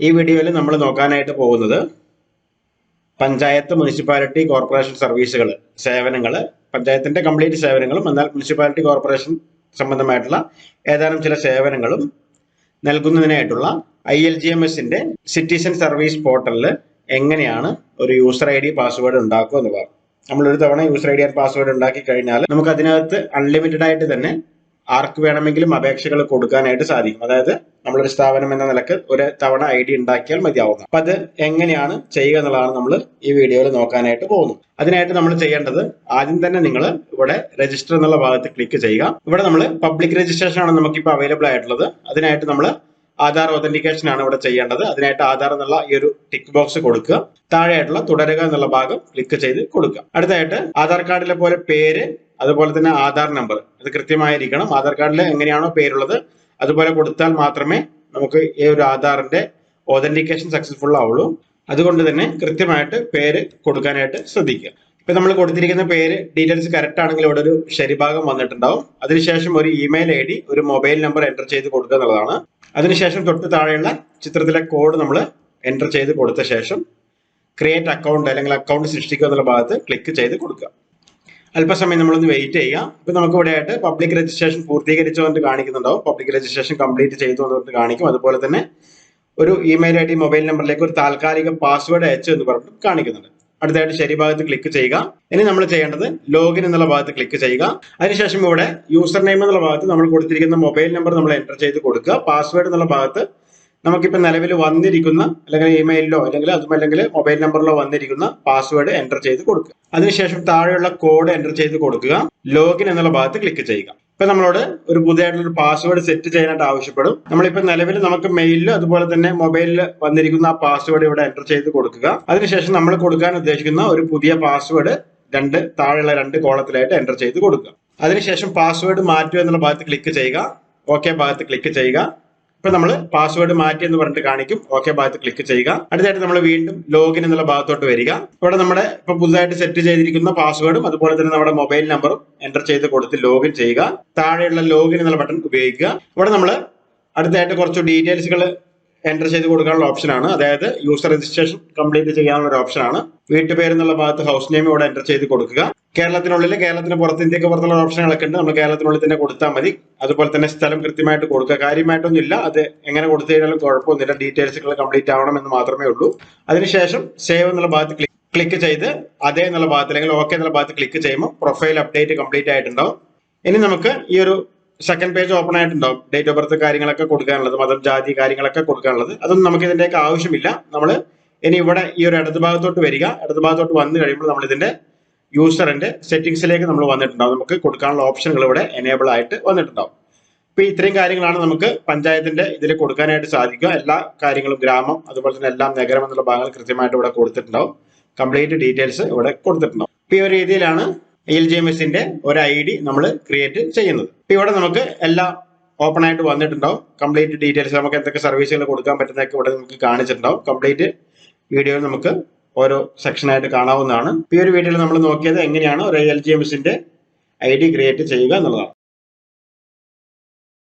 ഈ വീഡിയോയിൽ നമ്മൾ നോക്കാനായിട്ട് പോകുന്നത് പഞ്ചായത്ത് മുനിസിപ്പാലിറ്റി കോർപ്പറേഷൻ സർവീസുകൾ സേവനങ്ങൾ പഞ്ചായത്തിന്റെ കംപ്ലീറ്റ് സേവനങ്ങളും എന്നാൽ മുനിസിപ്പാലിറ്റി കോർപ്പറേഷൻ സംബന്ധമായിട്ടുള്ള ഏതാനും ചില സേവനങ്ങളും നൽകുന്നതിനായിട്ടുള്ള ഐ എൽ ജി എം എസിന്റെ സിറ്റിസൺ സർവീസ് പോർട്ടലിൽ എങ്ങനെയാണ് ഒരു യൂസർ ഐ ഡി പാസ്വേഡ് ഉണ്ടാക്കുക എന്നുള്ളത് നമ്മൾ ഒരു തവണ user I D and password ഉണ്ടാക്കി കഴിഞ്ഞാൽ നമുക്ക് അതിനകത്ത് അൺലിമിറ്റഡ് ആയിട്ട് തന്നെ ആർക്ക് വേണമെങ്കിലും അപേക്ഷകൾ കൊടുക്കാനായിട്ട് സാധിക്കും. അതായത് നമ്മളൊരു സ്ഥാപനം എന്ന നിലയ്ക്ക് ഒരു തവണ ഐ ഡി ഉണ്ടാക്കിയാൽ മതിയാവുന്ന അപ്പൊ അത് എങ്ങനെയാണ് ചെയ്യുക എന്നുള്ളതാണ് നമ്മൾ ഈ വീഡിയോയിൽ നോക്കാനായിട്ട് പോകുന്നത്. അതിനായിട്ട് നമ്മൾ ചെയ്യേണ്ടത് ആദ്യം തന്നെ നിങ്ങൾ ഇവിടെ രജിസ്റ്റർ എന്നുള്ള ഭാഗത്ത് ക്ലിക്ക് ചെയ്യുക. ഇവിടെ നമ്മൾ പബ്ലിക് രജിസ്ട്രേഷൻ ആണ് നമുക്കിപ്പോൾ അവൈലബിൾ ആയിട്ടുള്ളത്. അതിനായിട്ട് നമ്മൾ ആധാർ ഒതന്റിക്കേഷൻ ആണ് ഇവിടെ ചെയ്യേണ്ടത്. അതിനായിട്ട് ആധാർ എന്നുള്ള ഈ ഒരു ടിക്ക് ബോക്സ് കൊടുക്കുക. താഴെയായിട്ടുള്ള തുടരുക എന്നുള്ള ഭാഗം ക്ലിക്ക് ചെയ്ത് കൊടുക്കുക. അടുത്തായിട്ട് ആധാർ കാർഡിലെ പോലെ പേര് അതുപോലെ തന്നെ ആധാർ നമ്പർ. അത് കൃത്യമായിരിക്കണം. ആധാർ കാർഡിൽ എങ്ങനെയാണോ പേരുള്ളത് അതുപോലെ കൊടുത്താൽ മാത്രമേ നമുക്ക് ഈ ഒരു ആധാറിന്റെ ഓതന്റിക്കേഷൻ സക്സസ്ഫുൾ ആവുള്ളൂ. അതുകൊണ്ട് തന്നെ കൃത്യമായിട്ട് പേര് കൊടുക്കാനായിട്ട് ശ്രദ്ധിക്കുക. ഇപ്പൊ നമ്മൾ കൊടുത്തിരിക്കുന്ന പേര് ഡീറ്റെയിൽസ് കറക്റ്റ് ആണെങ്കിൽ ഇവിടെ ഒരു ശരിഭാഗം വന്നിട്ടുണ്ടാവും. അതിനുശേഷം ഒരു ഇമെയിൽ ഐ ഡി ഒരു മൊബൈൽ നമ്പർ എന്റർ ചെയ്ത് കൊടുക്കുക എന്നുള്ളതാണ്. അതിനുശേഷം തൊട്ട് താഴെയുള്ള ചിത്രത്തിലെ കോഡ് നമ്മൾ എന്റർ ചെയ്ത് കൊടുത്ത ശേഷം ക്രിയേറ്റ് അക്കൗണ്ട് അല്ലെങ്കിൽ അക്കൗണ്ട് സൃഷ്ടിക്കുക എന്നുള്ള ഭാഗത്ത് ക്ലിക്ക് ചെയ്ത് കൊടുക്കുക. അല്പസമയം നമ്മളൊന്ന് വെയിറ്റ് ചെയ്യുക. ഇപ്പൊ നമുക്ക് ഇവിടെ ആയിട്ട് പബ്ലിക് രജിസ്ട്രേഷൻ പൂർത്തീകരിച്ചു എന്ന് കാണിക്കുന്നുണ്ടാവും. പബ്ലിക് രജിസ്ട്രേഷൻ കംപ്ലീറ്റ് ചെയ്തു എന്ന് കാണിക്കും. അതുപോലെ തന്നെ ഒരു ഇമെയിൽ ഐ ഡി മൊബൈൽ നമ്പറിലേക്ക് ഒരു താൽക്കാലിക പാസ്വേഡ് അയച്ചു എന്ന് പറഞ്ഞിട്ട് കാണിക്കുന്നുണ്ട്. അടുത്തായിട്ട് ശരി ഭാഗത്ത് ക്ലിക്ക് ചെയ്യുക. ഇനി നമ്മൾ ചെയ്യേണ്ടത് ലോഗിൻ എന്നുള്ള ഭാഗത്ത് ക്ലിക്ക് ചെയ്യുക. അതിനുശേഷം ഇവിടെ യൂസർ നെയിം എന്നുള്ള ഭാഗത്ത് നമ്മൾ കൊടുത്തിരിക്കുന്ന മൊബൈൽ നമ്പർ നമ്മൾ എന്റർ ചെയ്ത് കൊടുക്കുക. പാസ്വേഡ് എന്നുള്ള ഭാഗത്ത് നമുക്കിപ്പോൾ നിലവിൽ വന്നിരിക്കുന്ന അല്ലെങ്കിൽ ഇമെയിലിലോ അല്ലെങ്കിൽ അതുമല്ലെങ്കിൽ മൊബൈൽ നമ്പറിലോ വന്നിരിക്കുന്ന പാസ്വേഡ് എന്റർ ചെയ്ത് കൊടുക്കുക. അതിനുശേഷം താഴെയുള്ള കോഡ് എന്റർ ചെയ്ത് കൊടുക്കുക. ലോഗിൻ എന്നുള്ള ഭാഗത്ത് ക്ലിക്ക് ചെയ്യുക. ഇപ്പൊ നമ്മളോട് ഒരു പുതിയതായിട്ടുള്ള ഒരു പാസ്വേഡ് സെറ്റ് ചെയ്യാനായിട്ട് ആവശ്യപ്പെടും. നമ്മളിപ്പോ നിലവിൽ നമുക്ക് മെയിലിൽ അതുപോലെ തന്നെ മൊബൈലിൽ വന്നിരിക്കുന്ന ആ പാസ്വേഡ് ഇവിടെ എന്റർ ചെയ്ത് കൊടുക്കുക. അതിനുശേഷം നമ്മൾ കൊടുക്കാൻ ഉദ്ദേശിക്കുന്ന ഒരു പുതിയ പാസ്വേഡ് രണ്ട് താഴെയുള്ള രണ്ട് കോളത്തിലായിട്ട് എന്റർ ചെയ്ത് കൊടുക്കുക. അതിനുശേഷം പാസ്വേഡ് മാറ്റുക എന്നുള്ള ഭാഗത്ത് ക്ലിക്ക് ചെയ്യുക. ഓക്കെ ഭാഗത്ത് ക്ലിക്ക് ചെയ്യുക. ഇപ്പൊ നമ്മൾ പാസ്വേഡ് മാറ്റി എന്ന് പറഞ്ഞിട്ട് കാണിക്കും. ഓക്കെ ഭാഗത്ത് ക്ലിക്ക് ചെയ്യുക. അടുത്തായിട്ട് നമ്മൾ വീണ്ടും ലോഗിൻ എന്നുള്ള ഭാഗത്തോട്ട് വരിക. ഇവിടെ നമ്മുടെ ഇപ്പൊ പുതുതായിട്ട് സെറ്റ് ചെയ്തിരിക്കുന്ന പാസ്വേഡും അതുപോലെ തന്നെ നമ്മുടെ മൊബൈൽ നമ്പറും എന്റർ ചെയ്ത് കൊടുത്ത് ലോഗിൻ ചെയ്യുക. താഴെയുള്ള ലോഗിൻ എന്നുള്ള ബട്ടൺ ഉപയോഗിക്കുക. ഇവിടെ നമ്മൾ അടുത്തായിട്ട് കുറച്ച് ഡീറ്റെയിൽസുകൾ എന്റർ ചെയ്ത് കൊടുക്കാനുള്ള ഓപ്ഷനാണ് അതായത് യൂസർ രജിസ്ട്രേഷൻ കംപ്ലീറ്റ് ചെയ്യാനുള്ള ഒരു ഓപ്ഷനാണ് വീട്ടുപേര് എന്നുള്ള ഭാഗത്ത് ഹൗസ് നെയിം ഇവിടെ എന്റർ ചെയ്ത് കൊടുക്കുക. കേരളത്തിനുള്ളിൽ കേരളത്തിന് പുറത്ത് ഇന്ത്യയ്ക്ക് പുറത്തുള്ള ഓപ്ഷനുകളൊക്കെ ഉണ്ട്. നമ്മൾ കേരളത്തിനുള്ളിൽ തന്നെ കൊടുത്താൽ മതി. അതുപോലെ തന്നെ സ്ഥലം കൃത്യമായിട്ട് കൊടുക്കുക. കാര്യമായിട്ടൊന്നുമില്ല അത് എങ്ങനെ കൊടുത്തു കഴിഞ്ഞാലും കുഴപ്പമൊന്നുമില്ല. ഡീറ്റെയിൽസുകൾ കംപ്ലീറ്റ് ആവണം എന്ന് മാത്രമേ ഉള്ളൂ. അതിനുശേഷം സേവ് എന്നുള്ള ഭാഗത്ത് ക്ലിക്ക് ക്ലിക്ക് ചെയ്ത് അതേ എന്നുള്ള ഭാഗത്ത് അല്ലെങ്കിൽ ഓക്കെ എന്നുള്ള ഭാഗത്ത് ക്ലിക്ക് ചെയ്യുമ്പോൾ പ്രൊഫൈൽ അപ്ഡേറ്റ് കംപ്ലീറ്റ് ആയിട്ടുണ്ടാവും. ഇനി നമുക്ക് ഈ ഒരു സെക്കൻഡ് പേജ് ഓപ്പൺ ആയിട്ടുണ്ടാവും. ഡേറ്റ് ഓഫ് ബർത്ത് കാര്യങ്ങളൊക്കെ കൊടുക്കാനുള്ളത് മതം ജാതി കാര്യങ്ങളൊക്കെ കൊടുക്കാനുള്ളത്. അതൊന്നും നമുക്ക് ഇതിന്റെയൊക്കെ ആവശ്യമില്ല. നമ്മൾ ഇനി ഇവിടെ ഈ ഒരു ഇടത് ഭാഗത്തോട്ട് വരിക. ഇടത് ഭാഗത്തോട്ട് വന്നു കഴിയുമ്പോൾ നമ്മൾ ഇതിന്റെ യൂസറിന്റെ സെറ്റിംഗ്സിലേക്ക് നമ്മൾ വന്നിട്ടുണ്ടാവും. നമുക്ക് കൊടുക്കാനുള്ള ഓപ്ഷനുകൾ ഇവിടെ എനേബിൾ ആയിട്ട് വന്നിട്ടുണ്ടാവും. ഇപ്പൊ ഇത്രയും കാര്യങ്ങളാണ് നമുക്ക് പഞ്ചായത്തിന്റെ ഇതിൽ കൊടുക്കാനായിട്ട് സാധിക്കുക. എല്ലാ കാര്യങ്ങളും ഗ്രാമം അതുപോലെ തന്നെ എല്ലാം നഗരം എന്നുള്ള ഭാഗങ്ങൾ കൃത്യമായിട്ട് ഇവിടെ കൊടുത്തിട്ടുണ്ടാവും. കംപ്ലീറ്റ് ഡീറ്റെയിൽസ് ഇവിടെ കൊടുത്തിട്ടുണ്ടാവും. ഇപ്പൊ ഈ ഒരു രീതിയിലാണ് എൽ ജി എം എസിന്റെ ഒരു ഐ ഡി നമ്മൾ ക്രിയേറ്റ് ചെയ്യുന്നത്. ഇപ്പൊ ഇവിടെ നമുക്ക് എല്ലാ ഓപ്പൺ ആയിട്ട് വന്നിട്ടുണ്ടാവും. കംപ്ലീറ്റ് ഡീറ്റെയിൽസ് നമുക്ക് എന്തൊക്കെ സർവീസുകൾ കൊടുക്കാൻ പറ്റുന്നതൊക്കെ ഇവിടെ നമുക്ക് കാണിച്ചിട്ടുണ്ടാവും. കംപ്ലീറ്റ് വീഡിയോ നമുക്ക് ഓരോ സെക്ഷനായിട്ട് കാണാവുന്നതാണ്. ഈ ഒരു വീഡിയോയിൽ നമ്മൾ നോക്കിയത് എങ്ങനെയാണ് ഒരു എൽ ജി എം എസിന്റെ ഐ ഡി ക്രിയേറ്റ് ചെയ്യുക എന്നുള്ളതാണ്.